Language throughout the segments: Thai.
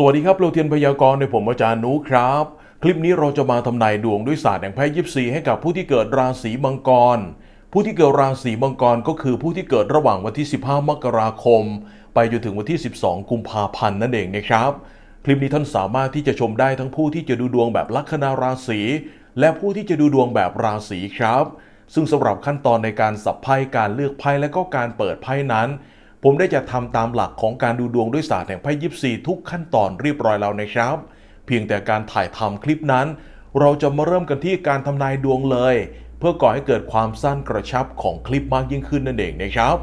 สวัสดีครับเราเทียนพยากรณ์ในผมอาจารย์นุครับ คลิปนี้เราจะมาทำนายดวงด้วยศาสตร์แห่งไพ่ยิปซีให้กับผู้ที่เกิดราศีมังกร ผู้ที่เกิดราศีมังกรก็คือผู้ที่เกิดระหว่างวันที่ 15 มกราคม ไปจนถึงวันที่ 12 กุมภาพันธ์นั่นเองนะครับ คลิปนี้ท่านสามารถที่จะชมได้ทั้งผู้ที่จะดูดวงแบบลัคนาราศีและผู้ที่จะดูดวงแบบราศีครับ ซึ่งสำหรับขั้นตอนในการสับไพ่การเลือกไพ่และก็การเปิดไพ่นั้น ผมได้จะทำตามหลักของการดูดวงด้วยศาสตร์แห่งไพ่ยิปซีทุกขั้นตอนเรียบร้อยแล้วนะครับ เพียงแต่การถ่ายทำคลิปนั้น เราจะมาเริ่มกันที่การทำนายดวงเลย เพื่อก่อให้เกิดความสั้นกระชับของคลิปมากยิ่งขึ้นนั่นเองนะครับ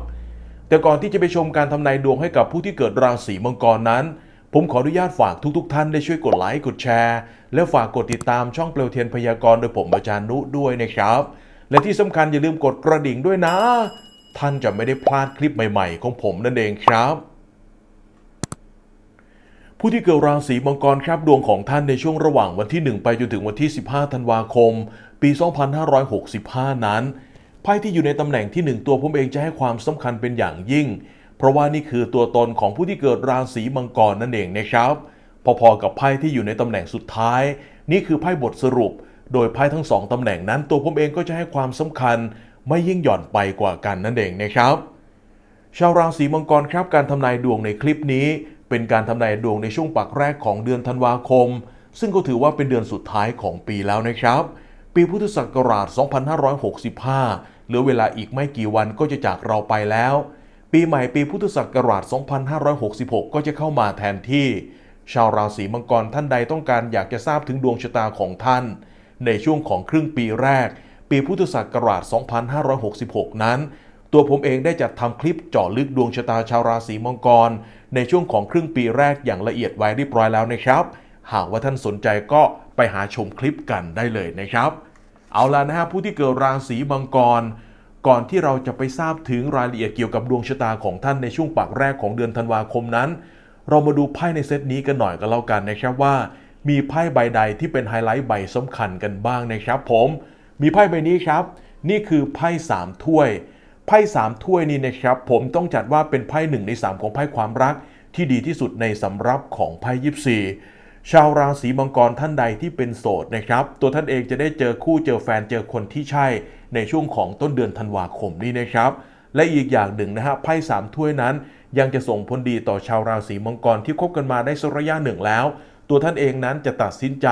แต่ก่อนที่จะไปชมการทำนายดวงให้กับผู้ที่เกิดราศีมังกรนั้น ผมขออนุญาตฝากทุกๆท่านได้ช่วยกดไลค์กดแชร์ และฝากกดติดตามช่องเปลวเทียนพยากรณ์โดยผมอาจารย์นุด้วยนะครับ และที่สำคัญอย่าลืมกดกระดิ่งด้วยนะ ท่านจะไม่ได้พลาดคลิปใหม่ๆ ของผมนั่นเองครับ ผู้ที่เกิดราศีมังกรครับดวงของท่านในช่วงระหว่างวันที่ 1 ไปจนถึงวันที่ 15 ธันวาคม ปี 2565 นั้นไพ่ที่อยู่ในตำแหน่งที่ 1 ตัวผมเองจะให้ความสำคัญเป็นอย่างยิ่ง เพราะว่านี่คือตัวตนของผู้ที่เกิดราศีมังกรนั่นเองนะครับ พอๆกับไพ่ที่อยู่ในตำแหน่งสุดท้าย นี่คือไพ่บทสรุป โดยไพ่ทั้งสองตำแหน่งนั้นตัวผมเองก็จะให้ความสำคัญ ไม่ยิ่งหย่อนไปกว่ากันนั่นเองนะครับ ชาวราศีมังกรครับการทำนายดวงในคลิปนี้ เป็นการทำนายดวงในช่วงปักแรกของเดือนธันวาคม ซึ่งก็ถือว่าเป็นเดือนสุดท้ายของปีแล้วนะครับ ปีพุทธศักราช 2565 เหลือเวลาอีกไม่กี่วันก็จะจากเราไปแล้ว ปีใหม่ปีพุทธศักราช 2566 ก็จะเข้ามาแทนที่ ชาวราศีมังกรท่านใดต้องการอยากจะทราบถึงดวงชะตาของท่าน ในช่วงของครึ่งปีแรก ปีพุทธศักราช 2566 นั้น ตัวผมเองได้จัดทำคลิปเจาะลึกดวงชะตาชาวราศีมังกร ในช่วงของครึ่งปีแรกอย่างละเอียดไว้เรียบร้อยแล้วนะครับ หากว่าท่านสนใจก็ไปหาชมคลิปกันได้เลยนะครับ เอาล่ะนะฮะผู้ที่เกิดราศีมังกร ก่อนที่เราจะไปทราบถึงรายละเอียดเกี่ยวกับดวงชะตาของท่านในช่วงปักแรกของเดือนธันวาคมนั้น เรามาดูไพ่ในเซตนี้กันหน่อยก็แล้วกันนะครับว่า มีไพ่ใบใดที่เป็นไฮไลท์ใบสำคัญกันบ้างนะครับผม มีไพ่ใบนี้ครับ นี่คือไพ่สามถ้วย ไพ่สามถ้วยนี้นะครับ ผมต้องจัดว่าเป็นไพ่หนึ่งในสามของไพ่ความรัก ที่ดีที่สุดในสำรับของไพ่ยิปซีชาวราศีมังกรท่านใดที่เป็นโสดนะครับ ตัวท่านเองจะได้เจอคู่เจอแฟนเจอคนที่ใช่ ในช่วงของต้นเดือนธันวาคมนี้นะครับ และอีกอย่างหนึ่งนะฮะไพ่สามถ้วยนั้น ยังจะส่งผลดีต่อชาวราศีมังกรที่คบกันมาได้สักระยะหนึ่งแล้ว ตัวท่านเองนั้นจะตัดสินใจ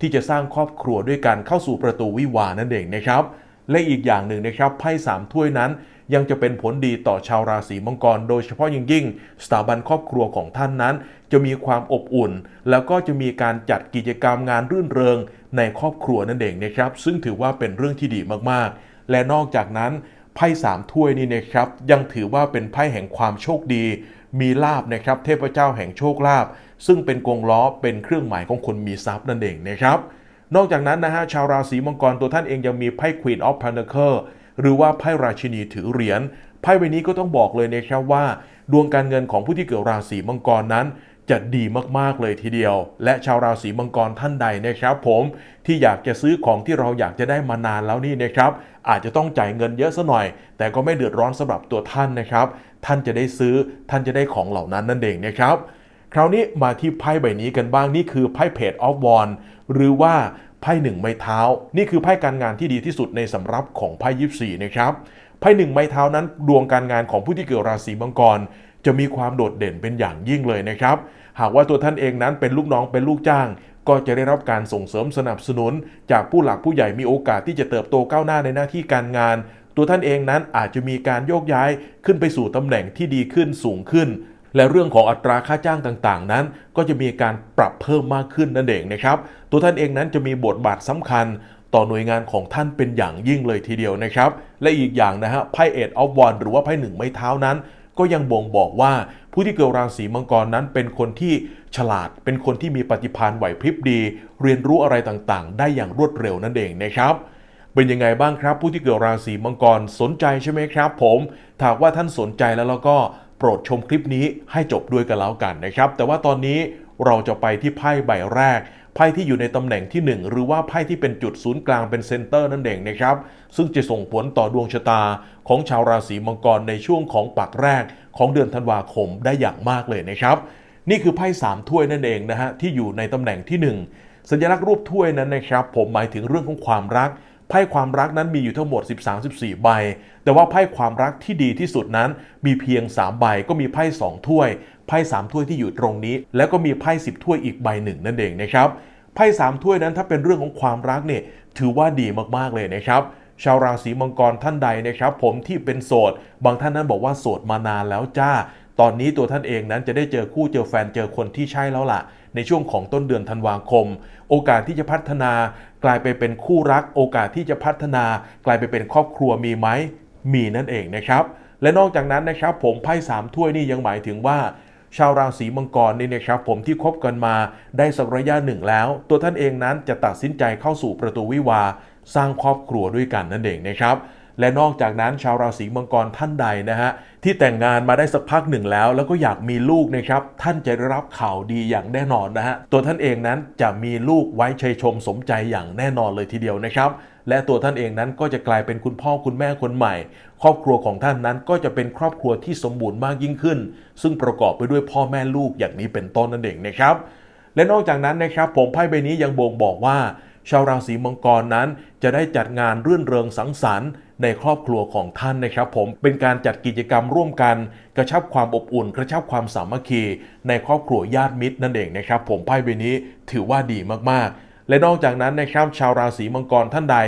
ที่จะสร้างครอบครัวด้วยกันเข้าสู่ประตูวิวาห์นั่นเองนะครับ และอีกอย่างหนึ่งนะครับไพ่สามถ้วยนั้น ยังจะเป็นผลดีต่อชาวราศีมังกร โดยเฉพาะยิ่งยิ่ง สถาบันครอบครัวของท่านนั้น จะมีความอบอุ่น แล้วก็จะมีการจัดกิจกรรมงานรื่นเริง ในครอบครัวนั่นเองนะครับ ซึ่งถือว่าเป็นเรื่องที่ดีมากๆ และนอกจากนั้นไพ่สามถ้วยนี่นะครับยังถือว่าเป็นไพ่แห่งความโชคดี มีลาบนะครับ เทพเจ้าแห่งโชคลาภ ซึ่งเป็นกงล้อเป็นเครื่องหมายของคนมีทรัพย์นั่นเองนะครับ นอกจากนั้นนะฮะชาวราศีมังกรตัวท่านเองยังมีไพ่ Queen of Pentacle หรือว่าไพ่ราชินีถือเหรียญไพ่ใบนี้ก็ต้องบอกเลยนะครับว่า ดวงการเงินของผู้ที่เกิดราศีมังกรนั้นจะดีมากๆเลยทีเดียว และชาวราศีมังกรท่านใดนะครับ ผมที่อยากจะซื้อของที่เราอยากจะได้มานานแล้วนี่นะครับ อาจจะต้องจ่ายเงินเยอะซะหน่อย แต่ก็ไม่เดือดร้อนสำหรับตัวท่านนะครับ ท่านจะได้ซื้อท่านจะได้ของเหล่านั้นนั่นเองนะครับ คราวนี้มาที่ไพ่ใบนี้กันบ้างนี่คือไพ่เพจออฟวอนหรือว่าไพ่หนึ่งไม้เท้า นี่คือไพ่การงานที่ดีที่สุดในสำรับของไพ่ยิปซีนะครับไพ่หนึ่งไม้เท้านั้นดวงการงานของผู้ที่เกิดราศีมังกร จะมีความโดดเด่นเป็นอย่างยิ่งเลยนะครับ หากว่าตัวท่านเองนั้นเป็นลูกน้องเป็นลูกจ้าง ก็จะได้รับการส่งเสริมสนับสนุน จากผู้หลักผู้ใหญ่มีโอกาสที่จะเติบโตก้าวหน้าในหน้าที่การงาน ตัวท่านเองนั้นอาจจะมีการโยกย้ายขึ้นไปสู่ตำแหน่งที่ดีขึ้นสูงขึ้น และเรื่องของอัตราค่าจ้างต่างๆ นั้น ก็จะมีการปรับเพิ่มมากขึ้นนั่นเองนะครับ ตัวท่านเองนั้นจะมีบทบาทสำคัญต่อหน่วยงานของท่านเป็นอย่างยิ่งเลยทีเดียวนะครับ และอีกอย่างนะฮะไพ่เอ็ดออฟวอนหรือว่าไพ่หนึ่งไม้เท้านั้น ก็ยังบ่งบอกว่าผู้ที่เกิดราศีมังกรนั้นเป็นคนที่ฉลาด เป็นคนที่มีปฏิภาณไหวพริบดี เรียนรู้อะไรต่างๆ ได้อย่างรวดเร็วนั่นเองนะครับเป็นยังไงบ้างครับ ผู้ที่เกิดราศีมังกรสนใจใช่ไหมครับ ผมถากว่าท่านสนใจแล้วแล้วก็ โปรดชมคลิปนี้ให้จบด้วยกันแล้วกันนะครับ แต่ว่าตอนนี้เราจะไปที่ไพ่ใบแรก ไพ่ที่อยู่ในตำแหน่งที่ 1 หรือว่าไพ่ที่เป็นจุดศูนย์กลางเป็นเซนเตอร์นั่นเองนะครับ ซึ่งจะส่งผลต่อดวงชะตาของชาวราศีมังกรในช่วงของปักแรกของเดือนธันวาคมได้อย่างมากเลยนะครับ นี่คือไพ่สามถ้วยนั่นเองนะฮะที่อยู่ในตำแหน่งที่หนึ่งสัญลักษณ์รูปถ้วยนั้นนะครับ ผมหมายถึงเรื่องของความรัก ไพ่ความรักนั้นมีอยู่ทั้งหมด 13-14 ใบ แต่ว่าไพ่ความรักที่ดีที่สุดนั้น มีเพียง 3 ใบก็มีไพ่2ถ้วยไพ่3ถ้วยที่อยู่ตรงนี้ แล้วก็มีไพ่10ถ้วยอีกใบหนึ่งนั่นเองนะครับไพ่3ถ้วยนั้นถ้าเป็นเรื่องของความรักเนี่ยถือว่าดีมากๆเลยนะครับชาวราศีมังกรท่านใดนะครับ ผมที่เป็นโสด บางท่านนั้นบอกว่าโสดมานานแล้วจ้า ตอนนี้ตัวท่านเองนั้นจะได้เจอคู่เจอแฟนเจอคนที่ใช่แล้วล่ะ ในช่วงของต้นเดือนธันวาคม โอกาสที่จะพัฒนากลายไปเป็นคู่รัก โอกาสที่จะพัฒนากลายไปเป็นครอบครัวมีไหมมีนั่นเองนะครับ และนอกจากนั้นนะครับ ผมไพ่สามถ้วยนี่ยังหมายถึงว่าชาวราศีมังกรนี่นะครับผมที่คบกันมาได้สักระยะหนึ่งแล้ว ตัวท่านเองนั้นจะตัดสินใจเข้าสู่ประตูวิวาสร้างครอบครัวด้วยกันนั่นเองนะครับ และนอกจากนั้นชาวราศีมังกรท่านใดนะฮะที่แต่งงานมาได้สักพักหนึ่งแล้ว แล้วก็อยากมีลูกนะครับท่านจะได้รับข่าวดีอย่างแน่นอนนะฮะตัวท่านเองนั้นจะมีลูกไว้ชัยชมสมใจอย่างแน่นอนเลยทีเดียวนะครับและตัวท่านเองนั้นก็จะกลายเป็นคุณพ่อคุณแม่คนใหม่ ครอบครัวของท่านนั้นก็จะเป็นครอบครัวที่สมบูรณ์มากยิ่งขึ้น ซึ่งประกอบไปด้วยพ่อแม่ลูกอย่างนี้เป็นต้นนั่นเองนะครับและนอกจากนั้นนะครับผมไพ่ใบนี้ยังบ่งบอกว่า ชาวราศีมังกรนั้นจะได้จัดงานรื่นเริงสังสรรค์ ในครอบครัวของท่านนะครับ ผมเป็นการจัดกิจกรรมร่วมกัน กระชับความอบอุ่น กระชับความสามัคคี ในครอบครัวญาติมิตรนั่นเองนะครับ ผมไพ่ใบนี้ถือว่าดีมากๆ และนอกจากนั้นนะครับชาวราศีมังกรท่านใด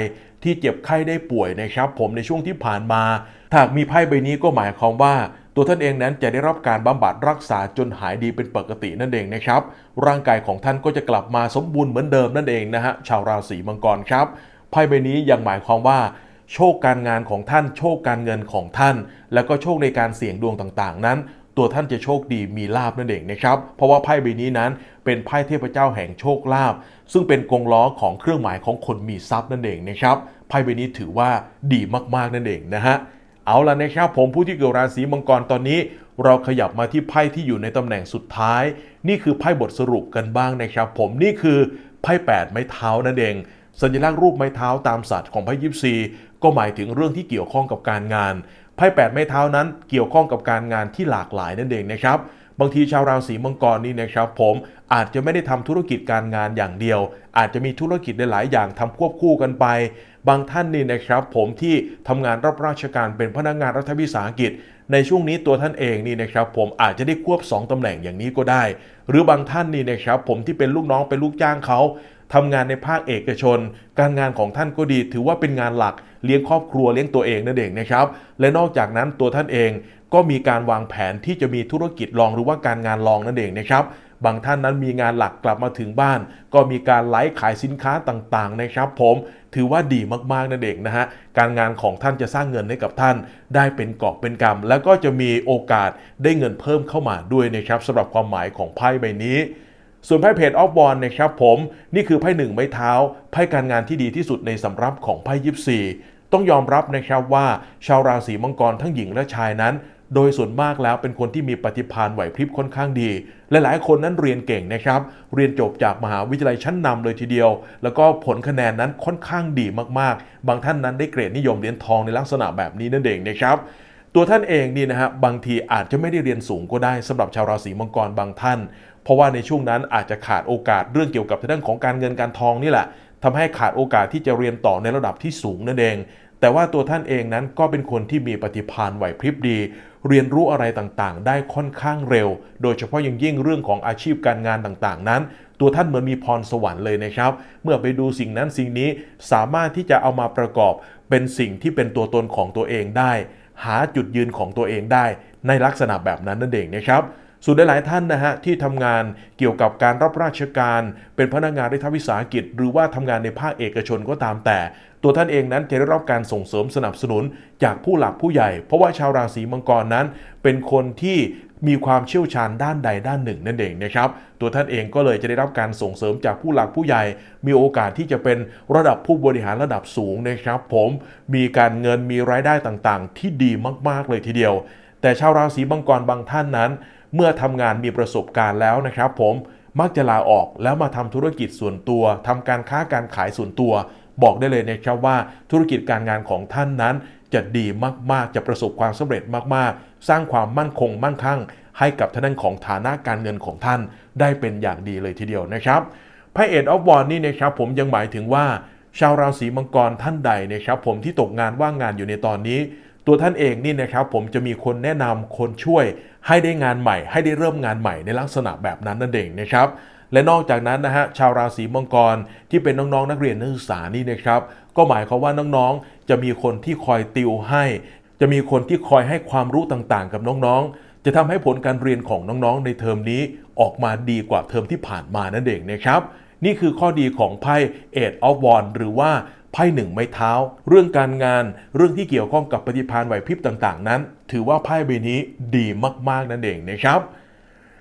ที่เจ็บไข้ได้ป่วยนะครับ ผมในช่วงที่ผ่านมาถ้าหากมีไพ่ใบนี้ก็หมายความว่าตัวท่านเองนั้นจะได้รับการบำบัดรักษาจนหายดีเป็นปกตินั่นเองนะครับ ร่างกายของท่านก็จะกลับมาสมบูรณ์เหมือนเดิมนั่นเองนะฮะชาวราศีมังกรครับไพ่ใบนี้ยังหมายความว่า โชคการงานของท่าน โชคการเงินของท่าน แล้วก็โชคในการเสี่ยงดวงต่างๆ นั้น ตัวท่านจะโชคดีมีลาบนั่นเองนะครับ เพราะว่าไพ่ใบนี้นั้นเป็นไพ่เทพเจ้าแห่งโชคลาภซึ่งเป็นกงล้อของเครื่องหมายของคนมีทรัพย์นั่นเองนะครับไพ่ใบนี้ถือว่าดีมากๆนั่นเองนะฮะเอาล่ะนะครับผมผู้ที่เกิดราศีมังกรตอนนี้ เราขยับมาที่ไพ่ที่อยู่ในตำแหน่งสุดท้าย นี่คือไพ่บทสรุปกันบ้างนะครับ ผมนี่คือไพ่8ไม้เท้านั่นเอง สัญลักษณ์รูปไม้เท้าตามศาสตร์ของไพ่ยิปซี ก็หมายถึงเรื่องที่เกี่ยวข้องกับการงานไพ่8ไม้เท้านั้นเกี่ยวข้องกับการงานที่หลากหลายนั่นเองนะครับ บางทีชาวราศีมังกรนี่นะครับ ผมอาจจะไม่ได้ทำธุรกิจการงานอย่างเดียว อาจจะมีธุรกิจหลายอย่างทำควบคู่กันไป บางท่านนี่นะครับ ผมที่ทำงานรับราชการเป็นพนักงานรัฐวิสาหกิจ ในช่วงนี้ตัวท่านเองนี่นะครับ ผมอาจจะได้ควบ 2ตำแหน่งอย่างนี้ก็ได้ หรือบางท่านนี่นะครับ ผมที่เป็นลูกน้องเป็นลูกจ้างเขา ทำงานในภาคเอกชน การงานของท่านก็ดี ถือว่าเป็นงานหลักเลี้ยงครอบครัวเลี้ยงตัวเองนั่นเองนะครับ และนอกจากนั้นตัวท่านเองก็มีการวางแผนที่จะมีธุรกิจรองหรือว่าการงานรองนั่นเองนะครับบางท่านนั้นมีงานหลักกลับมาถึงบ้าน ก็มีการไลฟ์ขายสินค้าต่างๆนะครับ ผมถือว่าดีมากๆนั่นเองนะฮะการงานของท่านจะสร้างเงินให้กับท่าน ได้เป็นกอบเป็นกำแล้วก็จะมีโอกาสได้เงินเพิ่มเข้ามาด้วยนะครับสำหรับความหมายของไพ่ใบนี้ ส่วนไพ่เพจออฟบอลนะครับผมนี่คือไพ่หนึ่งไม้เท้าไพ่การงานที่ดีที่สุดในสำรับของไพ่ยิปซีต้องยอมรับนะครับว่าชาวราศีมังกรทั้งหญิงและชายนั้น โดยส่วนมากแล้วเป็นคนที่มีปฏิภาณไหวพริบค่อนข้างดีและหลายคนนั้นเรียนเก่งนะครับ เรียนจบจากมหาวิทยาลัยชั้นนำเลยทีเดียว แล้วก็ผลคะแนนนั้นค่อนข้างดีมากๆ บางท่านนั้นได้เกรดนิยมเหรียญทองในลักษณะแบบนี้นั่นเองนะครับตัวท่านเองนี่นะฮะบางทีอาจจะไม่ได้เรียนสูงก็ได้สำหรับชาวราศีมังกรบางท่าน เพราะว่าในช่วงนั้นอาจจะขาดโอกาสเรื่องเกี่ยวกับทางด้านของการเงินการทองนี่แหละทำให้ขาดโอกาสที่จะเรียนต่อในระดับที่สูงนั่นเอง แต่ว่าตัวท่านเองนั้นก็เป็นคนที่มีปฏิภาณไหวพริบดี เรียนรู้อะไรต่างๆ ได้ค่อนข้างเร็ว โดยเฉพาะอย่างยิ่งเรื่องของอาชีพการงานต่างๆ นั้น ตัวท่านเหมือนมีพรสวรรค์เลยนะครับ เมื่อไปดูสิ่งนั้นสิ่งนี้สามารถที่จะเอามาประกอบ เป็นสิ่งที่เป็นตัวตนของตัวเองได้ หาจุดยืนของตัวเองได้ ในลักษณะแบบนั้นนั่นเองนะครับ ส่วนหลาย ๆ ท่านนะฮะที่ทำงานเกี่ยวกับการรับราชการ เป็นพนักงานรัฐวิสาหกิจ หรือว่าทำงานในภาคเอกชนก็ตามแต่ ตัวท่านเองนั้นจะได้รับการส่งเสริมสนับสนุนจากผู้หลักผู้ใหญ่ เพราะว่าชาวราศีมังกรนั้น เป็นคนที่มีความเชี่ยวชาญด้านใดด้านหนึ่งนั่นเองนะครับ ตัวท่านเองก็เลยจะได้รับการส่งเสริมจากผู้หลักผู้ใหญ่ มีโอกาสที่จะเป็นระดับผู้บริหารระดับสูงนะครับ ผมมีการเงินมีรายได้ต่างๆ ที่ดีมากๆเลยทีเดียว แต่ชาวราศีมังกรบางท่านนั้น เมื่อทำงานมีประสบการณ์แล้วนะครับ ผมมักจะลาออกแล้วมาทำธุรกิจส่วนตัวทำการค้าการขายส่วนตัว บอกได้เลยนะครับว่าธุรกิจการงานของท่านนั้น จะดีมากๆ จะประสบความสำเร็จมากๆ สร้างความมั่นคงมั่งคั่ง ให้กับท่านนของฐานะการเงินของท่านได้เป็นอย่างดีเลยทีเดียวนะครับไพ่เอ็ดออฟวอนนี่นะครับผมยังหมายถึงว่าชาวราศีมังกรท่านใดนะครับผมที่ตกงานว่างงานอยู่ในตอนนี้ ตัวท่านเองนี่นะครับผมจะมีคนแนะนำคนช่วยให้ได้งานใหม่ ให้ได้เริ่มงานใหม่ในลักษณะแบบนั้นนั่นเองนะครับและนอกจากนั้นนะฮะชาวราศีมังกรที่เป็นน้องๆนักเรียนนักศึกษานี่นะครับก็หมายความว่าน้องๆ จะมีคนที่คอยติวให้ จะมีคนที่คอยให้ความรู้ต่างๆ กับน้องๆ จะทำให้ผลการเรียนของน้องๆ ในเทอมนี้ออกมาดีกว่าเทอมที่ผ่านมานั่นเองนะครับ นี่คือข้อดีของไพ่ Eight of Wands หรือว่า ไพ่หนึ่งไม้เท้า เรื่องการงาน เรื่องที่เกี่ยวข้องกับปฏิภาณไหวพริบต่างๆ นั้น ถือว่าไพ่ใบนี้ดีมากๆนั่นเองนะครับ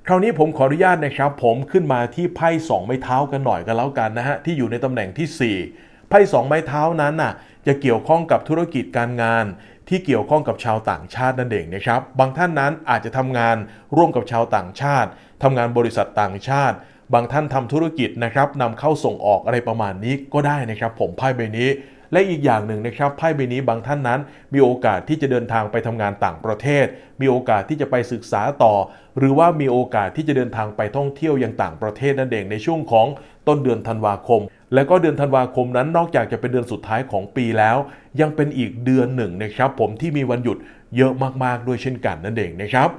คราวนี้ผมขออนุญาตนะครับ ผมขึ้นมาที่ไพ่สองไม้เท้ากันหน่อยกันแล้วกันนะฮะที่อยู่ในตำแหน่งที่ 4 ไพ่สองไม้เท้านั้นน่ะจะเกี่ยวข้องกับธุรกิจการงาน ที่เกี่ยวข้องกับชาวต่างชาตินั่นเองนะครับ บางท่านนั้นอาจจะทำงานร่วมกับชาวต่างชาติทำงานบริษัทต่างชาติ บางท่านทำธุรกิจนะครับนำเข้าส่งออกอะไรประมาณนี้ก็ได้นะครับ ผมไพ่ใบนี้ และอีกอย่างหนึ่งนะครับไพ่ใบนี้บางท่านนั้น มีโอกาสที่จะเดินทางไปทำงานต่างประเทศ มีโอกาสที่จะไปศึกษาต่อ หรือว่ามีโอกาสที่จะเดินทางไปท่องเที่ยวยังต่างประเทศนั่นเองในช่วงของต้นเดือนธันวาคมและก็เดือนธันวาคมนั้นนอกจากจะเป็นเดือนสุดท้ายของปีแล้ว ยังเป็นอีกเดือนหนึ่งนะครับ ผมที่มีวันหยุดเยอะมากๆด้วยเช่นกันนั่นเองนะครับ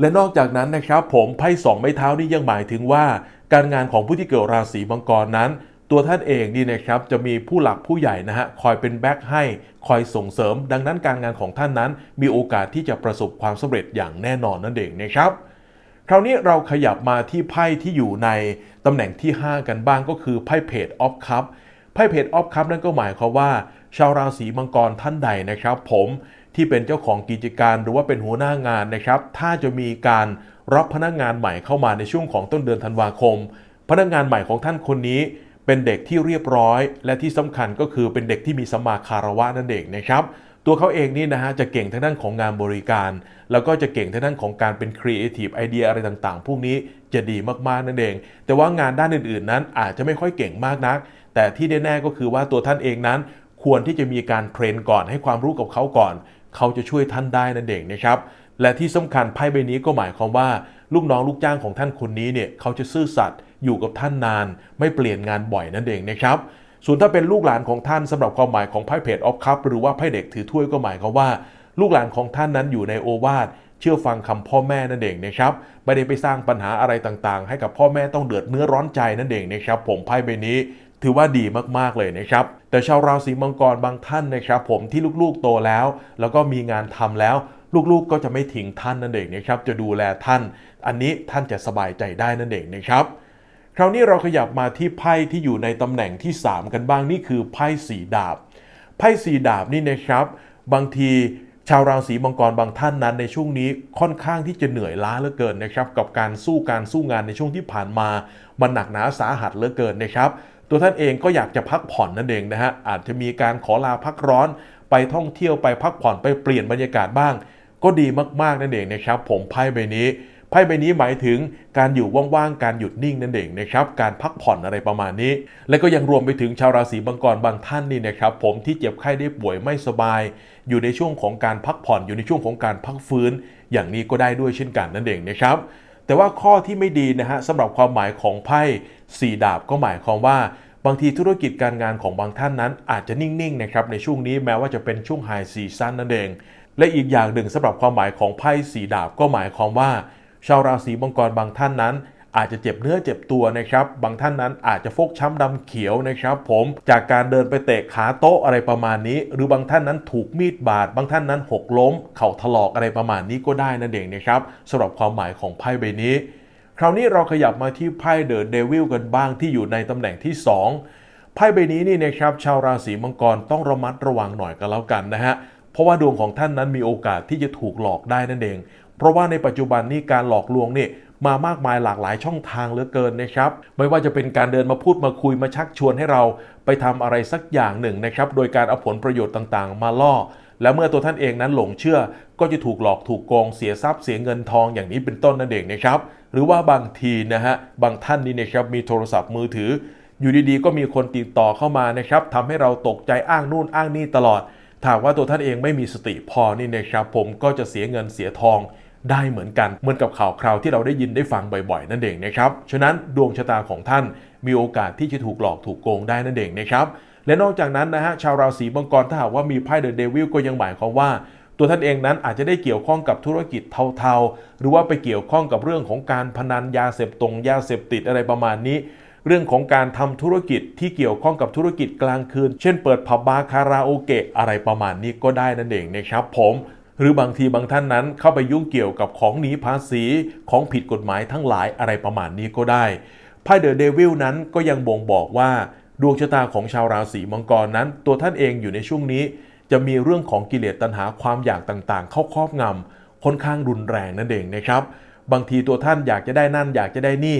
และนอกจากนั้นนะครับผมไพ่สองไม้เท้านี่ยังหมายถึงว่า การงานของผู้ที่เกิดราศีมังกรนั้น ตัวท่านเองนี่นะครับจะมีผู้หลักผู้ใหญ่นะฮะคอยเป็นแบ็คให้คอยส่งเสริม ดังนั้นการงานของท่านนั้น มีโอกาสที่จะประสบความสำเร็จอย่างแน่นอนนั่นเองนะครับคราวนี้เราขยับมาที่ไพ่ที่อยู่ในตำแหน่งที่ 5 กันบ้างก็คือไพ่เพจออฟคัพไพ่เพจออฟคัพนั่นก็หมายความว่า ชาวราศีมังกรท่านใดนะครับ ผม ที่เป็นเจ้าของกิจการหรือว่าเป็นหัวหน้างานนะครับ ถ้าจะมีการรับพนักงานใหม่เข้ามาในช่วงของต้นเดือนธันวาคม พนักงานใหม่ของท่านคนนี้ เป็นเด็กที่เรียบร้อย และที่สำคัญก็คือเป็นเด็กที่มีสมาคารวะนั่นเองนะครับตัวเขาเองนี่นะฮะจะเก่งทางด้านของงานบริการ แล้วก็จะเก่งทางด้านของการเป็นครีเอทีฟไอเดียอะไรต่างๆ พวกนี้จะดีมากๆนั่นเอง แต่ว่างานด้านอื่นๆ นั้นอาจจะไม่ค่อยเก่งมากนัก แต่ที่แน่ๆก็คือว่าตัวท่านเองนั้น ควรที่จะมีการเทรนก่อนให้ความรู้กับเขาก่อน เขาจะช่วยท่านได้นั่นเองนะครับและที่สำคัญไพ่ใบนี้ก็หมายความว่า ลูกน้องลูกจ้างของท่านคนนี้เนี่ยเขาจะซื่อสัตย์อยู่กับท่านนาน ไม่เปลี่ยนงานบ่อยนั่นเองนะครับส่วนถ้าเป็นลูกหลานของท่านสำหรับความหมายของไพ่เพจออฟคัพหรือว่าไพ่เด็กถือถ้วยก็หมายความว่า ลูกหลานของท่านนั้นอยู่ในโอวาทเชื่อฟังคำพ่อแม่นั่นเองนะครับไม่ได้ไปสร้างปัญหาอะไรต่างๆ ให้กับพ่อแม่ต้องเดือดเนื้อร้อนใจนั่นเองนะครับผมไพ่ใบนี้ถือว่าดีมากๆเลยนะครับแต่ชาวราศีมังกรบางท่านนะครับผมที่ลูกๆโตแล้ว แล้วก็มีงานทำแล้ว ลูกๆก็จะไม่ทิ้งท่านนั่นเองนะครับจะดูแลท่าน อันนี้ท่านจะสบายใจได้นั่นเองนะครับคราวนี้เราขยับมาที่ไพ่ที่อยู่ในตำแหน่งที่ 3 กันบ้างนี่คือไพ่สีดาบ ไพ่สีดาบนี่นะครับ บางทีชาวราศีมังกรบางท่านนั้นในช่วงนี้ค่อนข้างที่จะเหนื่อยล้าเหลือเกินนะครับ กับการสู้การสู้งานในช่วงที่ผ่านมา มันหนักหนาสาหัสเหลือเกินนะครับ ตัวท่านเองก็อยากจะพักผ่อนนั่นเองนะฮะอาจจะมีการขอลาพักร้อนไปท่องเที่ยวไปพักผ่อนไปเปลี่ยนบรรยากาศบ้าง ก็ดีมากๆนั่นเองนะครับ ผมไพ่ใบนี้ไพ่ใบนี้หมายถึงการอยู่ว่างๆ การหยุดนิ่งนั่นเองนะครับ การพักผ่อนอะไรประมาณนี้ และก็ยังรวมไปถึงชาวราศีมังกรบางท่านนี่นะครับ ผมที่เจ็บไข้ได้ป่วยไม่สบาย อยู่ในช่วงของการพักผ่อนอยู่ในช่วงของการพักฟื้น อย่างนี้ก็ได้ด้วยเช่นกันนั่นเองนะครับ แต่ว่าข้อที่ไม่ดีนะฮะสำหรับความหมายของไพ่ สี่ดาบก็หมายความว่าบางทีธุรกิจการงานของบางท่านนั้นอาจจะนิ่งๆนะครับในช่วงนี้แม้ว่าจะเป็นช่วงไฮซีซั่นนั่นเอง และอีกอย่างหนึ่งสำหรับความหมายของไพ่สีดาบก็หมายความว่า ชาวราศีมังกรบางท่านนั้น อาจจะเจ็บเนื้อเจ็บตัวนะครับ บางท่านนั้นอาจจะฟกช้ำดำเขียวนะครับผมจากการเดินไปเตะขาโต๊ะอะไรประมาณนี้ หรือบางท่านนั้นถูกมีดบาด บางท่านนั้นหกล้ม เข่าถลอกอะไรประมาณนี้ก็ได้นั่นเองนะครับสำหรับความหมายของไพ่ใบนี้ คราวนี้เราขยับมาที่ไพ่เดอะเดวิลกันบ้างที่อยู่ในตำแหน่งที่ 2 ไพ่ใบนี้นี่นะครับชาวราศีมังกรต้องระมัดระวังหน่อยกันแล้วกันนะฮะเพราะว่าดวงของท่านนั้นมีโอกาสที่จะถูกหลอกได้นั่นเอง เพราะว่าในปัจจุบันนี้การหลอกลวงนี่มามากมายหลากหลายช่องทางเหลือเกินนะครับ ไม่ว่าจะเป็นการเดินมาพูดมาคุยมาชักชวนให้เรา ไปทำอะไรสักอย่างหนึ่งนะครับ โดยการเอาผลประโยชน์ต่างๆ มาล่อ แล้วเมื่อตัวท่านเองนั้นหลงเชื่อ ก็จะถูกหลอกถูกโกงเสียทรัพย์เสียเงินทองอย่างนี้เป็นต้นนั่นเองนะครับ หรือว่าบางทีนะฮะบางท่านนี่นะครับมีโทรศัพท์มือถือ อยู่ดีๆ ก็มีคนติดต่อเข้ามานะครับทำให้เราตกใจอ้างนู่นอ้างนี่ตลอดถ้าหากว่าตัวท่านเองไม่มีสติพอนี่นะครับ ผมก็จะเสียเงินเสียทองได้เหมือนกันเหมือนกับข่าวคราวที่เราได้ยินได้ฟังบ่อยๆ นั่นเองนะครับ ฉะนั้นดวงชะตาของท่านมีโอกาสที่จะถูกหลอกถูกโกงได้นั่นเองนะครับ และนอกจากนั้นนะฮะชาวราศีมังกรถ้าหากว่ามีไพ่เดอะเดวิลก็ยังหมายความว่า ตัวท่านเองนั้นอาจจะได้เกี่ยวข้องกับธุรกิจเทาๆ หรือว่าไปเกี่ยวข้องกับเรื่องของการพนันยาเสพตรงยาเสพติดอะไรประมาณนี้เรื่องของการทำธุรกิจที่เกี่ยวข้องกับธุรกิจกลางคืน เช่นเปิดผับบาร์คาราโอเกะอะไรประมาณนี้ก็ได้นั่นเองนะครับผมหรือบางทีบางท่านนั้นเข้าไปยุ่งเกี่ยวกับของหนีภาษีของผิดกฎหมายทั้งหลายอะไรประมาณนี้ก็ได้ไพ่เดอะเดวิลนั้นก็ยังบ่งบอกว่า ดวงชะตาของชาวราศีมังกรนั้น ตัวท่านเองอยู่ในช่วงนี้ จะมีเรื่องของกิเลสตัณหาความอยากต่างๆ เข้าครอบงำค่อนข้างรุนแรงนั่นเองนะครับ บางทีตัวท่านอยากจะได้นั่น อยากจะได้นี่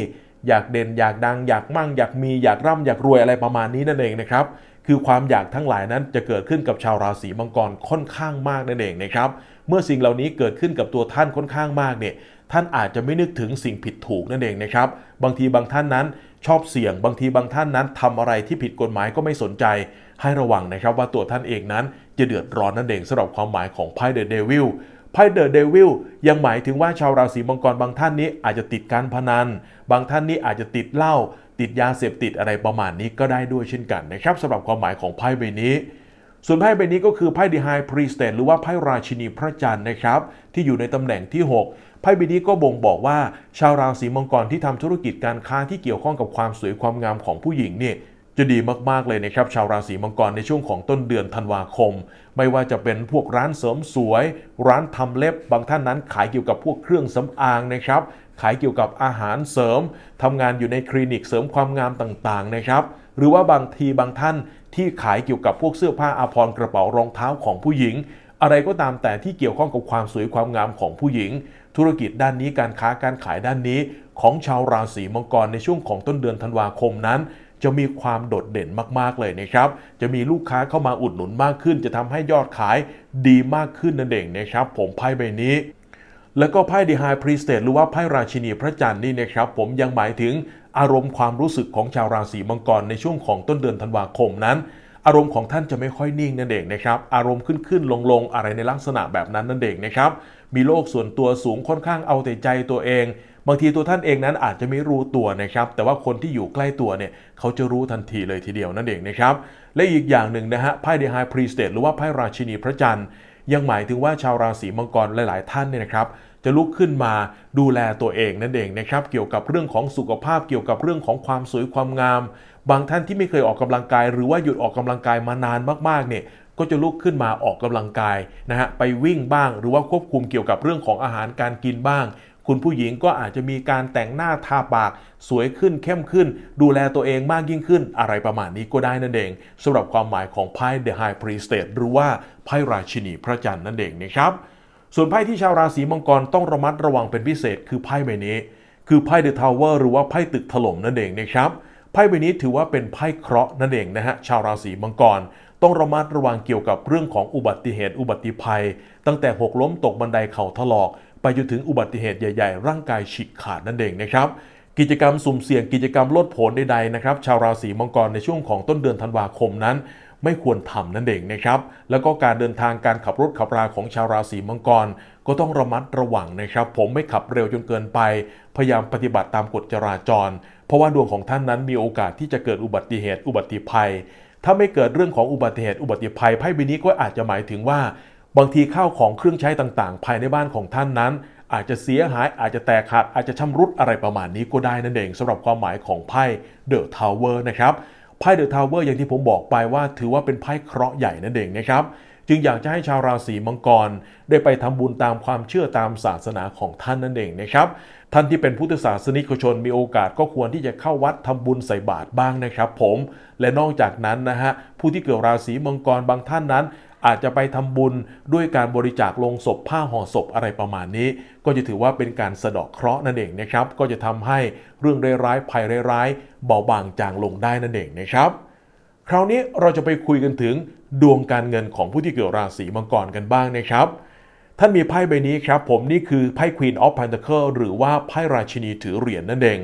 อยากเด่นอยากดัง อยากมั่ง อยากมีอยากร่ำอยากรวยอะไรประมาณนี้นั่นเองนะครับคือความอยากทั้งหลายนั้นจะเกิดขึ้นกับชาวราศีมังกรค่อนข้างมากนั่นเองนะครับเมื่อสิ่งเหล่านี้เกิดขึ้นกับตัวท่านค่อนข้างมากเนี่ยท่านอาจจะไม่นึกถึงสิ่งผิดถูกนั่นเองนะครับบางทีบางท่านนั้นชอบเสี่ยง บางทีบางท่านนั้นทำอะไรที่ผิดกฎหมายก็ไม่สนใจ ให้ระวังนะครับว่าตัวท่านเองนั้น จะเดือดร้อนนั่นเองสำหรับความหมายของไพ่เดอะเดวิลไพ่เดอะเดวิลยังหมายถึงว่าชาวราศีมังกรบางท่านนี้อาจจะติดการพนัน บางท่านนี้อาจจะติดเหล้าติดยาเสพติดอะไรประมาณนี้ก็ได้ด้วยเช่นกันนะครับสำหรับความหมายของไพ่ใบนี้ ส่วนไพ่ใบนี้ก็คือไพ่ The High Priestess หรือว่าไพ่ราชินีพระจันทร์นะครับ ที่อยู่ในตำแหน่งที่ 6 ไพ่ใบนี้ก็บ่งบอกว่า ชาวราศีมังกรที่ทำธุรกิจการค้าที่เกี่ยวข้องกับความสวยความงามของผู้หญิงเนี่ย จะดีมากๆเลยนะครับชาวราศีมังกรในช่วงของต้นเดือนธันวาคม ไม่ว่าจะเป็นพวกร้านเสริมสวย ร้านทำเล็บบางท่านนั้นขายเกี่ยวกับพวกเครื่องสำอางนะครับ ขายเกี่ยวกับอาหารเสริมทำงานอยู่ในคลินิกเสริมความงามต่างๆนะครับ หรือว่าบางทีบางท่านที่ขายเกี่ยวกับพวกเสื้อผ้าอาภรณ์กระเป๋ารองเท้าของผู้หญิง อะไรก็ตามแต่ที่เกี่ยวข้องกับความสวยความงามของผู้หญิง ธุรกิจด้านนี้การค้าการขายด้านนี้ ของชาวราศีมังกรในช่วงของต้นเดือนธันวาคมนั้น จะมีความโดดเด่นมากๆเลยนะครับ จะมีลูกค้าเข้ามาอุดหนุนมากขึ้น จะทำให้ยอดขายดีมากขึ้นนั่นเองนะครับ ผมไพ่ใบนี้แล้วก็ไพ่ The High Priestess หรือว่าไพ่ราชินีพระจันทร์นี่นะครับผมยังหมายถึงอารมณ์ความรู้สึกของชาวราศีมังกรในช่วงของต้นเดือนธันวาคมนั้น อารมณ์ของท่านจะไม่ค่อยนิ่งนั่นเองนะครับอารมณ์ขึ้นขึ้นลงลงอะไรในลักษณะแบบนั้นนั่นเองนะครับมีโลกส่วนตัวสูงค่อนข้างเอาแต่ใจตัวเอง บางทีตัวท่านเองนั้นอาจจะไม่รู้ตัวนะครับ แต่ว่าคนที่อยู่ใกล้ตัวเนี่ยเขาจะรู้ทันทีเลยทีเดียวนั่นเองนะครับ และอีกอย่างหนึ่งนะฮะไพ่ The High Priestess หรือว่าไพ่ราชินีพระจันทร์ยังหมายถึงว่าชาวราศีมังกรหลาย ๆ ท่านเนี่ยนะครับจะลุกขึ้นมาดูแลตัวเองนั่นเองนะครับ เกี่ยวกับเรื่องของสุขภาพเกี่ยวกับเรื่องของความสวยความงาม บางท่านที่ไม่เคยออกกำลังกาย หรือว่าหยุดออกกำลังกายมานานมาก ๆ เนี่ยก็จะลุกขึ้นมาออกกำลังกายนะฮะไปวิ่งบ้าง หรือว่าควบคุมเกี่ยวกับเรื่องของอาหารการกินบ้าง คุณผู้หญิงก็อาจจะมีการแต่งหน้าทาปาก สวยขึ้นเข้มขึ้น ดูแลตัวเองมากยิ่งขึ้น อะไรประมาณนี้ก็ได้นั่นเองสำหรับความหมายของไพ่ The High Priestess หรือว่าไพ่ราชินีพระจันทร์นั่นเองนะครับส่วนไพ่ที่ชาวราศีมังกรต้องระมัดระวังเป็นพิเศษคือไพ่ใบนี้ คือไพ่ The Tower หรือว่าไพ่ตึกถล่มนั่นเองนะครับไพ่ใบนี้ถือว่าเป็นไพ่เคราะห์นั่นเองนะฮะชาวราศีมังกรต้องระมัดระวังเกี่ยวกับเรื่องของอุบัติเหตุอุบัติภัย ตั้งแต่หกล้มตกบันไดเข่าถลอก ไปจนถึงอุบัติเหตุใหญ่ ๆ ร่างกายฉีกขาดนั่นเองนะครับกิจกรรมสุ่มเสี่ยงกิจกรรมลดผลใดๆนะครับชาวราศีมังกรในช่วงของต้นเดือนธันวาคมนั้น ไม่ควรทำนั่นเองนะครับแล้วก็การเดินทางการขับรถขับราของชาวราศีมังกร ก็ต้องระมัดระวังนะครับ ผมไม่ขับเร็วจนเกินไป พยายามปฏิบัติตามกฎจราจร เพราะว่าดวงของท่านนั้นมีโอกาสที่จะเกิดอุบัติเหตุอุบัติภัย ถ้าไม่เกิดเรื่องของอุบัติเหตุอุบัติภัยไพ่ใบนี้ก็อาจจะหมายถึงว่า บางทีข้าวของเครื่องใช้ต่างๆ ภายในบ้านของท่านนั้น อาจจะเสียหายอาจจะแตกหักอาจจะชำรุดอะไรประมาณนี้ก็ได้นั่นเองสำหรับความหมายของไพ่เดอะทาวเวอร์นะครับไพ่เดอะทาวเวอร์อย่างที่ผมบอกไปว่า ถือว่าเป็นไพ่เคราะห์ใหญ่นั่นเองนะครับจึงอยากจะให้ชาวราศีมังกร ได้ไปทำบุญตามความเชื่อตามศาสนาของท่านนั่นเองนะครับท่านที่เป็นพุทธศาสนิกชนมีโอกาสก็ควรที่จะเข้าวัดทำบุญใส่บาตรบ้างนะครับ ผมและนอกจากนั้นนะฮะผู้ที่เกิดราศีมังกรบางท่านนั้น อาจจะไปทำบุญด้วยการบริจาคลงศพผ้าห่อศพอะไรประมาณนี้ ก็จะถือว่าเป็นการสะเดาะเคราะห์นั่นเองนะครับ ก็จะทำให้เรื่องร้ายๆภัยร้ายๆเบาบางจางลงได้นั่นเองนะครับ คราวนี้เราจะไปคุยกันถึงดวงการเงินของผู้ที่เกิดราศีมังกรกันบ้างนะครับ ท่านมีไพ่ใบนี้ครับ ผมนี่คือไพ่ Queen of Pentacle หรือว่าไพ่ราชินีถือเหรียญนั่นเอง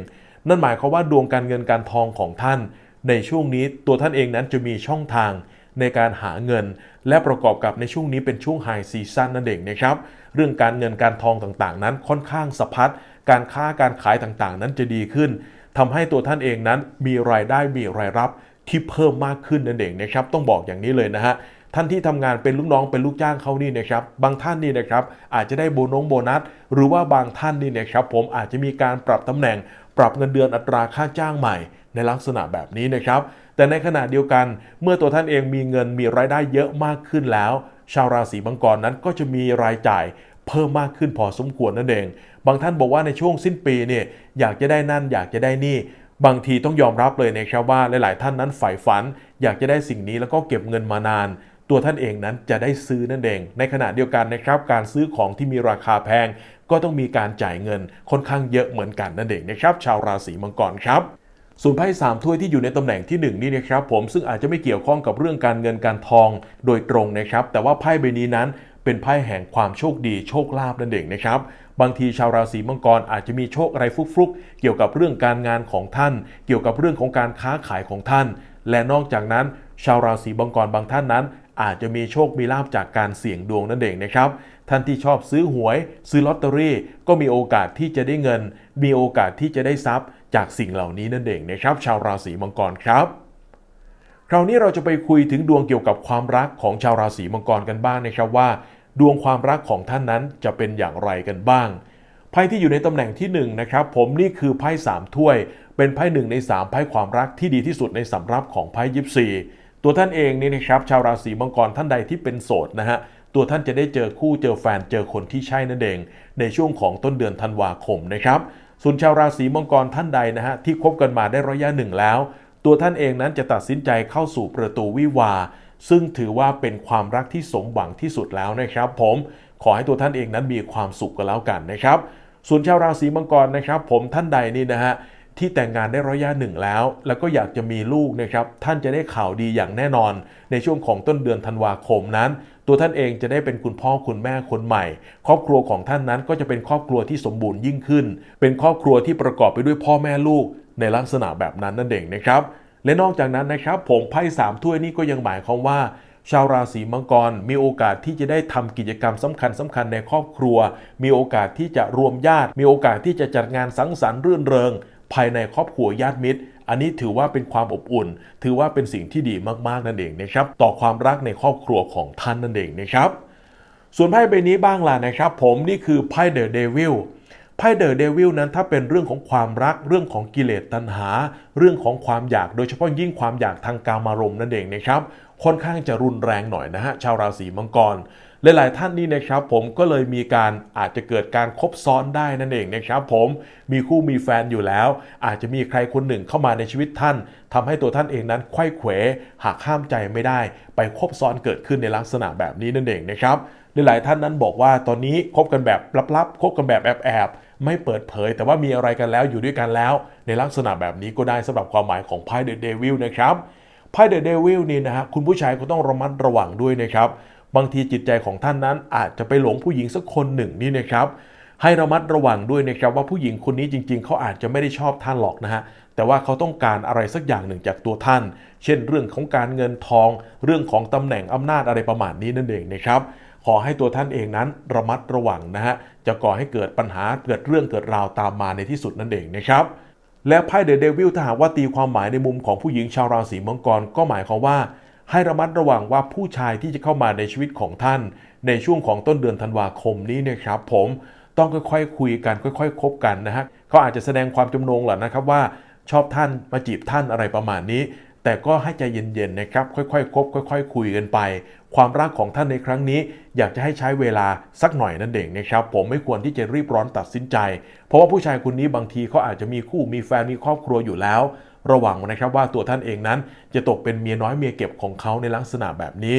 นั่นหมายความว่าดวงการเงินการทองของท่าน ในช่วงนี้ตัวท่านเองนั้นจะมีช่องทาง ในการหาเงิน และประกอบกับในช่วงนี้เป็นช่วงไฮซีซั่นนั่นเองนะครับเรื่องการเงินการทองต่างๆ นั้นค่อนข้างสะพัดการค้าการขายต่างๆ นั้นจะดีขึ้นทำให้ตัวท่านเองนั้นมีรายได้มีรายรับที่เพิ่มมากขึ้นนั่นเองนะครับต้องบอกอย่างนี้เลยนะฮะท่านที่ทำงานเป็นลูกน้องเป็นลูกจ้างเขานี่นะครับบางท่านนี่นะครับอาจจะได้โบนงโบนัส หรือว่าบางท่านนี่นะครับผมอาจจะมีการปรับตำแหน่ง ปรับเงินเดือนอัตราค่าจ้างใหม่ ในลักษณะแบบนี้นะครับ แต่ในขณะเดียวกันเมื่อตัวท่านเองมีเงินมีรายได้เยอะมากขึ้นแล้ว ชาวราศีมังกรนั้นก็จะมีรายจ่ายเพิ่มมากขึ้นพอสมควรนั่นเอง บางท่านบอกว่าในช่วงสิ้นปีเนี่ยอยากจะได้นั่นอยากจะได้นี่ บางทีต้องยอมรับเลยนะครับว่าหลาย ๆ ท่านนั้นใฝ่ฝัน อยากจะได้สิ่งนี้แล้วก็เก็บเงินมานาน ตัวท่านเองนั้นจะได้ซื้อนั่นเอง ในขณะเดียวกันนะครับการซื้อของที่มีราคาแพง ก็ต้องมีการจ่ายเงินค่อนข้างเยอะเหมือนกันนั่นเองนะครับชาวราศีมังกรครับ ส่วนไพ่สามถ้วยที่อยู่ในตำแหน่งที่ 1 นี่นะครับผมซึ่งอาจจะไม่เกี่ยวข้องกับเรื่องการเงินการทองโดยตรงนะครับ แต่ว่าไพ่ใบนี้นั้นเป็นไพ่แห่งความโชคดีโชคลาภนั่นเองนะครับ บางทีชาวราศีมังกรอาจจะมีโชคอะไรฟุกๆ เกี่ยวกับเรื่องการงานของท่าน เกี่ยวกับเรื่องของการค้าขายของท่าน และนอกจากนั้น ชาวราศีมังกรบางท่านนั้น อาจจะมีโชคมีลาภจากการเสี่ยงดวงนั่นเองนะครับ ท่านที่ชอบซื้อหวย ซื้อลอตเตอรี่ ก็มีโอกาสที่จะได้เงิน มีโอกาสที่จะได้ทรัพย์ จากสิ่งเหล่านี้นั่นเองนะครับ ชาวราศีมังกรครับคราวนี้เราจะไปคุยถึงดวงเกี่ยวกับความรักของชาวราศีมังกรกันบ้างนะครับว่า ดวงความรักของท่านนั้นจะเป็นอย่างไรกันบ้างไพ่ที่อยู่ในตำแหน่งที่1นงนะครับผมนี่คือไพ่สามถ้วย เป็นไพ่หนึ่งใน 3 ไพ่ความรักที่ดีที่สุดในสำรับของไพ่ยิปซีตัวท่านเองนี่นะครับชาวราศีมังกรท่านใดที่เป็นโสดนะฮะตัวท่านจะได้เจอคู่เจอแฟนเจอคนที่ใช่นั่นเอง ในช่วงของต้นเดือนธันวาคมนะครับ ส่วนชาวราศีมังกรท่านใดนะฮะที่คบกันมาได้ระยะหนึ่งแล้ว ตัวท่านเองนั้นจะตัดสินใจเข้าสู่ประตูวิวา ซึ่งถือว่าเป็นความรักที่สมหวังที่สุดแล้วนะครับ ผมขอให้ตัวท่านเองนั้นมีความสุขกันแล้วกันนะครับ ส่วนชาวราศีมังกรนะครับ ผมท่านใดนี่นะฮะที่แต่งงานได้ระยะหนึ่งแล้ว แล้วก็อยากจะมีลูกนะครับท่านจะได้ข่าวดีอย่างแน่นอน ในช่วงของต้นเดือนธันวาคมนั้น ตัวท่านเองจะได้เป็นคุณพ่อคุณแม่คนใหม่ ครอบครัวของท่านนั้นก็จะเป็นครอบครัวที่สมบูรณ์ยิ่งขึ้น เป็นครอบครัวที่ประกอบไปด้วยพ่อแม่ลูกในลักษณะแบบนั้นนั่นเองนะครับและนอกจากนั้นนะครับผมไพ่สามถ้วยนี่ก็ยังหมายความว่า ชาวราศีมังกรมีโอกาสที่จะได้ทำกิจกรรมสำคัญสำคัญในครอบครัว มีโอกาสที่จะรวมญาติ มีโอกาสที่จะจัดงานสังสรรค์รื่นเริง ภายในครอบครัวญาติมิตร อันนี้ถือว่าเป็นความอบอุ่น ถือว่าเป็นสิ่งที่ดีมากๆนั่นเองนะครับ ต่อความรักในครอบครัวของท่านนั่นเองนะครับ ส่วนไพ่ใบนี้บ้างล่ะนะครับ ผมนี่คือไพ่เดอะเดวิลไพ่เดอะเดวิลนั้นถ้าเป็นเรื่องของความรักเรื่องของกิเลสตัณหา เรื่องของความอยากโดยเฉพาะยิ่งความอยากทางกามารมณ์นั่นเองนะครับค่อนข้างจะรุนแรงหน่อยนะฮะชาวราศีมังกร หลาย ๆ ท่านนี่นะครับผมก็เลยมีการอาจจะเกิดการคบซ้อนได้นั่นเองนะครับผมมีคู่มีแฟนอยู่แล้ว อาจจะมีใครคนหนึ่งเข้ามาในชีวิตท่านทำให้ตัวท่านเองนั้นไขว้เขวหากห้ามใจไม่ได้ ไปคบซ้อนเกิดขึ้นในลักษณะแบบนี้นั่นเองนะครับหลาย ๆ ท่านนั้นบอกว่าตอนนี้คบกันแบบลับ ๆ คบกันแบบแอบๆไม่เปิดเผย แต่ว่ามีอะไรกันแล้วอยู่ด้วยกันแล้ว ในลักษณะแบบนี้ก็ได้สำหรับความหมายของไพ่เดอะเดวิลนะครับไพ่เดอะเดวิลนี่นะฮะคุณผู้ชายก็ต้องระมัดระวังด้วยนะครับ บางทีจิตใจของท่านนั้นอาจจะไปหลงผู้หญิงสักคนหนึ่งนี่นะครับ ให้ระมัดระวังด้วยนะครับว่าผู้หญิงคนนี้จริง ๆ เขาอาจจะไม่ได้ชอบท่านหรอกนะฮะแต่ว่าเขาต้องการอะไรสักอย่างหนึ่งจากตัวท่าน เช่น เรื่องของการเงินทอง เรื่องของตำแหน่งอำนาจอะไรประมาณนี้นั่นเองนะครับขอให้ตัวท่านเองนั้นระมัดระวังนะฮะจะก่อให้เกิดปัญหาเกิดเรื่องเกิดราวตามมาในที่สุดนั่นเองนะครับและไพ่เดอะเดวิลถ้าหากว่าตีความหมายในมุมของผู้หญิงชาวราศีมังกรก็หมายความว่า ให้ระมัดระวังว่าผู้ชายที่จะเข้ามาในชีวิตของท่าน ในช่วงของต้นเดือนธันวาคมนี้นะครับ ผมต้องค่อยๆคุยกันค่อยๆคบกันนะฮะเขาอาจจะแสดงความจำนงแหละนะครับว่าชอบท่านมาจีบท่านอะไรประมาณนี้ แต่ก็ให้ใจเย็นๆนะครับ ค่อยๆคบค่อย ๆ คุยกันไป ความรักของท่านในครั้งนี้ อยากจะให้ใช้เวลาสักหน่อยนั่นเองนะครับ ผมไม่ควรที่จะรีบร้อนตัดสินใจ เพราะว่าผู้ชายคนนี้บางทีเขาอาจจะมีคู่มีแฟนมีครอบครัวอยู่แล้ว ระวังนะครับว่าตัวท่านเองนั้นจะตกเป็นเมียน้อยเมียเก็บของเขาในลักษณะแบบนี้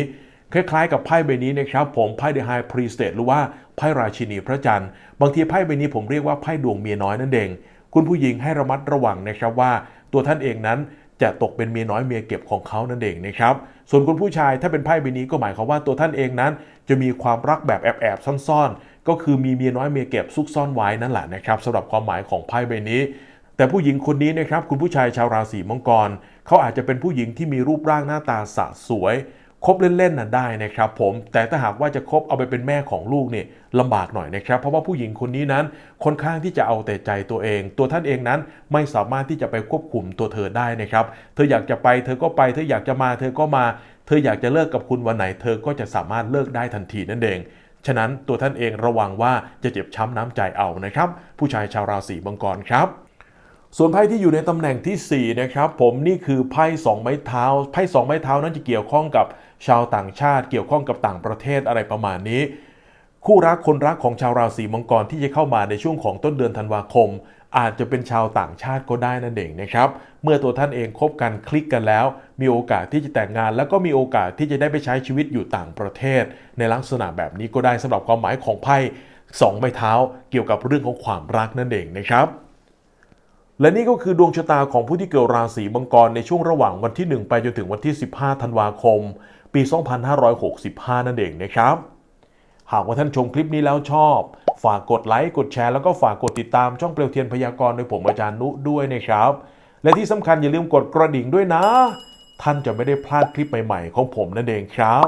คล้ายๆกับไพ่ใบนี้นะครับผมไพ่เดอะไฮพรีสเตหรือว่าไพ่ราชินีพระจันทร์บางทีไพ่ใบนี้ผมเรียกว่าไพ่ดวงเมียน้อยนั่นเอง คุณผู้หญิงให้ระมัดระวังนะครับว่าตัวท่านเองนั้นจะตกเป็นเมียน้อยเมียเก็บของเขานั่นเองนะครับ ส่วนคุณผู้ชายถ้าเป็นไพ่ใบนี้ก็หมายความว่าตัวท่านเองนั้น จะมีความรักแบบแอบๆซ่อนๆ ก็คือมีเมียน้อยเมียเก็บซุกซ่อนไว้นั่นแหละนะครับสำหรับความหมายของไพ่ใบนี้ แต่ผู้หญิงคนนี้นะครับคุณผู้ชายชาวราศีมังกรเขาอาจจะเป็นผู้หญิงที่มีรูปร่างหน้าตาสะสวยคบเล่นๆน่ะได้นะครับผมแต่ถ้าหากว่าจะคบเอาไปเป็นแม่ของลูกเนี่ยลำบากหน่อยนะครับ เพราะว่าผู้หญิงคนนี้นั้นค่อนข้างที่จะเอาแต่ใจตัวเอง ตัวท่านเองนั้นไม่สามารถที่จะไปควบคุมตัวเธอได้นะครับเธออยากจะไปเธอก็ไปเธออยากจะมา เธอก็มา เธออยากจะเลิกกับคุณวันไหน เธอก็จะสามารถเลิกได้ทันทีนั่นเองฉะนั้นตัวท่านเองระวังว่าจะเจ็บช้ำน้ำใจเอานะครับ ผู้ชายชาวราศีมังกรครับ ส่วนไพ่ที่อยู่ในตำแหน่งทีสี่ 4 นะครับ ผมนี่คือไพ่สองไม้เท้าไพ่สองไม้เท้านั้นจะเกี่ยวข้องกับชาวต่างชาติ เกี่ยวข้องกับต่างประเทศอะไรประมาณนี้ คู่รักคนรักของชาวราศีมังกรที่จะเข้ามาในช่วงของต้นเดือนธันวาคม อาจจะเป็นชาวต่างชาติก็ได้นั่นเองนะครับเมื่อตัวท่านเองคบกันคลิกกันแล้ว มีโอกาสที่จะแต่งงาน แล้วก็มีโอกาสที่จะได้ไปใช้ชีวิตอยู่ต่างประเทศ ในลักษณะแบบนี้ก็ได้สำหรับความหมายของไพ่สองไม้เท้า เกี่ยวกับเรื่องของความรักนั่นเองนะครับ และนี่ก็คือดวงชะตาของผู้ที่เกิดราศีมังกรในช่วงระหว่างวันที่ 1 ไปจนถึงวันที่ 15 ธันวาคม ปี 2565 นั่นเองนะครับ หากว่าท่านชมคลิปนี้แล้วชอบ ฝากกดไลค์กดแชร์แล้วก็ฝากกดติดตามช่องเปลวเทียนพยากรณ์โดยผมอาจารย์นุด้วยนะครับ และที่สำคัญอย่าลืมกดกระดิ่งด้วยนะ ท่านจะไม่ได้พลาดคลิปใหม่ๆของผมนั่นเองครับ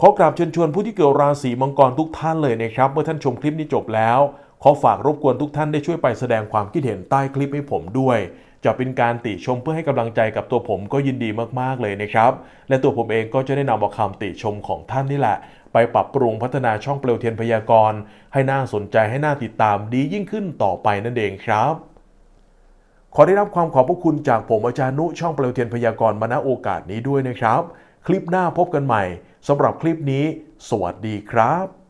ขอกราบเชิญชวนผู้ที่เกิดราศีมังกรทุกท่านเลยนะครับ เมื่อท่านชมคลิปนี้จบแล้ว ขอฝากรบกวนทุกท่านได้ช่วยไปแสดงความคิดเห็นใต้คลิปให้ผมด้วย จะเป็นการติชมเพื่อให้กำลังใจกับตัวผมก็ยินดีมากๆเลยนะครับ และตัวผมเองก็จะได้นำเอาคำติชมของท่านนี่แหละ ไปปรับปรุงพัฒนาช่องเปลวเทียนพยากรณ์ให้น่าสนใจให้น่าติดตามดียิ่งขึ้นต่อไปนั่นเองครับขอได้รับความขอบพระคุณจากผมอาจารย์นุช่องเปลวเทียนพยากรณ์มาณโอกาสนี้ด้วยนะครับ คลิปหน้าพบกันใหม่สำหรับคลิปนี้ สวัสดีครับ